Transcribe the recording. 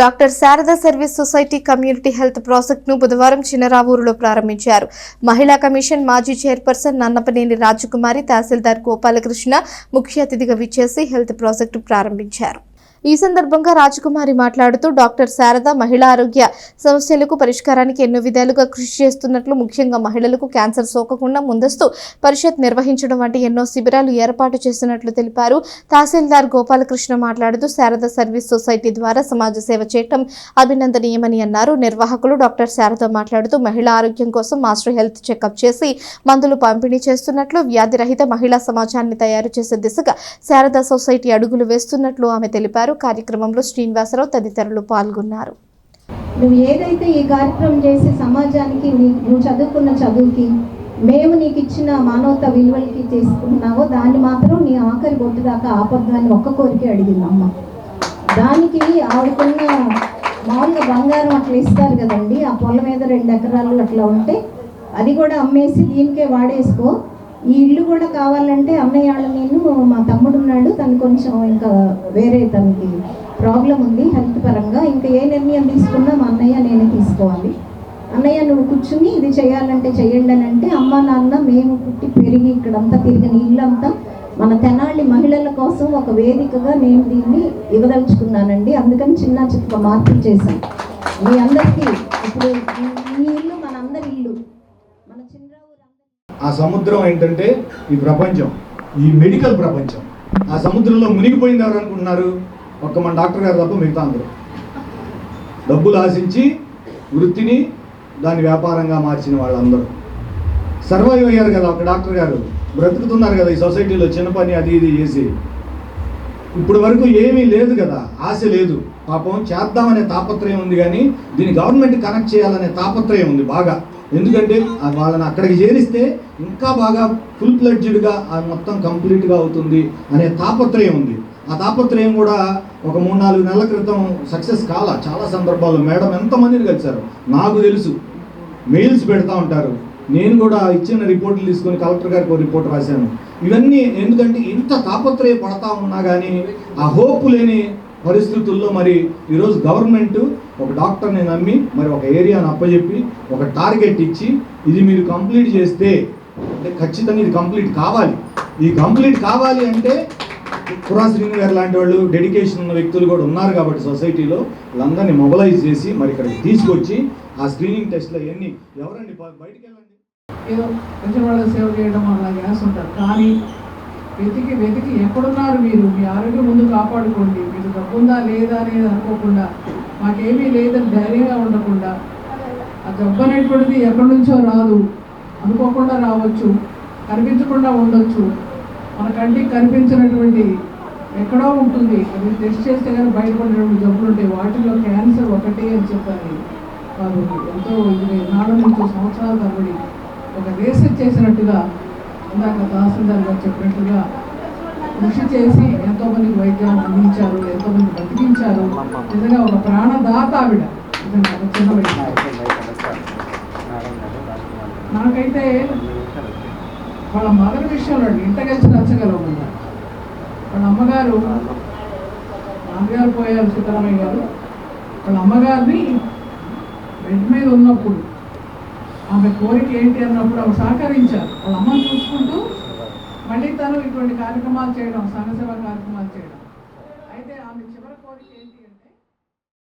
Doctor Sharada service society community health ప్రాజెక్ట్ను బుధవారం చిన్నరావూరులో ప్రారంభించారు. మహిళా కమిషన్ మాజీ చైర్పర్సన్ నన్నపనేని రాజకుమారి తహసీల్దార్ గోపాలకృష్ణ ముఖ్య అతిథిగా విచ్చేసి హెల్త్ ప్రాజెక్టు ప్రారంభించారు. ఈ సందర్భంగా రాజకుమారి మాట్లాడుతూ డాక్టర్ శారద మహిళా ఆరోగ్య సమస్యలకు పరిష్కారానికి ఎన్నో విధాలుగా కృషి చేస్తున్నట్లు ముఖ్యంగా మహిళలకు క్యాన్సర్ సోకకుండా ముందస్తు పరిషత్ నిర్వహించడం వంటి ఎన్నో శిబిరాలు ఏర్పాటు చేసినట్లు తెలిపారు. తహసీల్దార్ గోపాలకృష్ణ మాట్లాడుతూ శారద సర్వీస్ సొసైటీ ద్వారా సమాజ సేవ చేయటం అభినందనీయమని అన్నారు. నిర్వాహకులు డాక్టర్ శారద మాట్లాడుతూ మహిళా ఆరోగ్యం కోసం మాస్టర్ హెల్త్ చెకప్ చేసి మందులు పంపిణీ చేస్తున్నట్లు వ్యాధి రహిత మహిళా సమాజాన్ని తయారు చేసే దిశగా శారద సొసైటీ అడుగులు వేస్తున్నట్లు ఆమె తెలిపారు. కార్యక్రమంలో శ్రీనివాసరావు తదితరులు పాల్గొన్నారు. నువ్వు ఏదైతే ఈ కార్యక్రమం చేసి సమాజానికి నీ నువ్వు చదువుకున్న చదువుకి మేము నీకు ఇచ్చిన మానవత విలువలకి తీసుకున్నావో దాన్ని మాత్రం నీ ఆఖరి బొట్టు దాకా ఆపొద్దు అని ఒక్క కోరిక అడిగింది అమ్మ దానికి ఆవిడకున్న మామూలుగా బంగారం అట్లా ఇస్తారు కదండి ఆ పొల మీద రెండు ఎకరాలు అట్లా ఉంటే అది కూడా అమ్మేసి దీనికే వాడేసుకో. ఈ ఇల్లు కూడా కావాలంటే అన్నయ్య వాళ్ళ నేను మా తమ్ముడు ఉన్నాడు తను కొంచెం ఇంకా వేరే తనకి ప్రాబ్లం ఉంది హెల్త్ పరంగా. ఇంకా ఏ నిర్ణయం తీసుకున్నా మా అన్నయ్య నేనే తీసుకోవాలి. అన్నయ్య నువ్వు కూర్చుని ఇది చేయాలంటే చేయండి అని అంటే అమ్మ నాన్న మేము పుట్టి పెరిగి ఇక్కడంతా తిరిగిన ఇల్లంతా మన తెనాలి మహిళల కోసం ఒక వేదికగా నేను దీన్ని ఇవ్వదలుచుకున్నానండి. అందుకని చిన్న చిన్న మార్పులు చేశాను. మీ అందరికీ ఇప్పుడు ఈ- ఇల్లు మనందరి ఇల్లు. మన చిన్న ఆ సముద్రం ఏంటంటే ఈ ప్రపంచం ఈ మెడికల్ ప్రపంచం. ఆ సముద్రంలో మునిగిపోయింది ఎవరు అనుకుంటున్నారు? ఒక్క మన డాక్టర్ గారు తప్ప మిగతా అందరూ. డబ్బులు ఆశించి వృత్తిని దాన్ని వ్యాపారంగా మార్చిన వాళ్ళందరూ. సర్వైవ్ అయ్యారు కదా ఒక డాక్టర్ గారు. బ్రతుకుతున్నారు కదా ఈ సొసైటీలో చిన్న పని అది ఇది చేసి. ఇప్పుడు వరకు ఏమీ లేదు కదా ఆశ లేదు. పాపం చేద్దామనే తాపత్రయం ఉంది కానీ దీన్ని గవర్నమెంట్ కనెక్ట్ చేయాలనే తాపత్రయం ఉంది బాగా. ఎందుకంటే వాళ్ళని అక్కడికి చేరిస్తే ఇంకా బాగా ఫుల్ ఫ్లెడ్జ్డ్గా అది మొత్తం కంప్లీట్గా అవుతుంది అనే తాపత్రయం ఉంది. ఆ తాపత్రయం కూడా ఒక మూడు నాలుగు నెలల క్రితం సక్సెస్ కాల. చాలా సందర్భాల్లో మేడం ఎంతమందిని కలిశారు? నాకు తెలుసు. మెయిల్స్ పెడతా ఉంటారు. నేను కూడా ఇచ్చిన రిపోర్ట్లు తీసుకొని కలెక్టర్ గారికి ఒక రిపోర్ట్ రాశాను. ఇవన్నీ ఎందుకంటే ఇంత తాపత్రయ పడతా ఉన్నా కానీ ఆ హోప్ లేని పరిస్థితుల్లో మరి ఈరోజు గవర్నమెంట్ ఒక డాక్టర్ని నమ్మి మరి ఒక ఏరియాను అప్పచెప్పి ఒక టార్గెట్ ఇచ్చి ఇది మీరు కంప్లీట్ చేస్తే అంటే ఖచ్చితంగా ఇది కంప్లీట్ కావాలి. ఈ కంప్లీట్ కావాలి అంటే పురా శ్రీను గారు లాంటి వాళ్ళు డెడికేషన్ ఉన్న వ్యక్తులు కూడా ఉన్నారు కాబట్టి సొసైటీలో వాళ్ళందరినీ మొబలైజ్ చేసి మరి ఇక్కడికి తీసుకొచ్చి ఆ స్క్రీనింగ్ టెస్ట్లో ఎన్ని ఎవరండి? బయటికి వెళ్ళండి. ఏదో కొంచెం వాళ్ళ సేవ చేయడం అలా చేస్తుంటారు కానీ వెతికి వెతికి ఎక్కడున్నారు మీరు? మీ ఆరోగ్యం ముందు కాపాడుకోండి. మీకు డబ్బు ఉందా లేదా అనేది అనుకోకుండా మాకేమీ లేదని ధైర్యంగా ఉండకుండా ఆ జబ్బు అనేటువంటిది ఎక్కడి నుంచో రాదు. అనుకోకుండా రావచ్చు కనిపించకుండా ఉండొచ్చు. మన కంటికి కనిపించినటువంటి ఎక్కడో ఉంటుంది. అది టెస్ట్ చేస్తే కానీ బయటపడినటువంటి జబ్బులు ఉంటాయి. వాటిల్లో క్యాన్సర్ ఒకటి అని చెప్పారు కాబట్టి ఎంతో ఇది నాలుగు నుంచి సంవత్సరాల తరబడి ఒక రీసెర్చ్ చేసినట్టుగా ఇందాక తహసీల్దార్ గారు చెప్పినట్టుగా కృషి చేసి ఎంతోమంది వైద్యాలు అందించారు ఎంతోమంది బతికించారు. నిజంగా ఒక ప్రాణదాత ఆవిడ. చిన్న నాకైతే వాళ్ళ మదర్ విషయంలో ఇంటగలిసి నచ్చగలవు వాళ్ళ అమ్మగారు నాన్నగారు పోయారు సీతారామయ్య గారు. వాళ్ళ అమ్మగారిని బెడ్ మీద ఉన్నప్పుడు ఆమె కోరిక ఏంటి అన్నప్పుడు ఆమె సహకరించారు. వాళ్ళ అమ్మని చూసుకుంటూ మళ్ళీ తను ఇటువంటి కార్యక్రమాలు చేయడం సంఘసేవ కార్యక్రమాలు చేయడం. అయితే ఆమె చివరి కోరిక ఏంటి?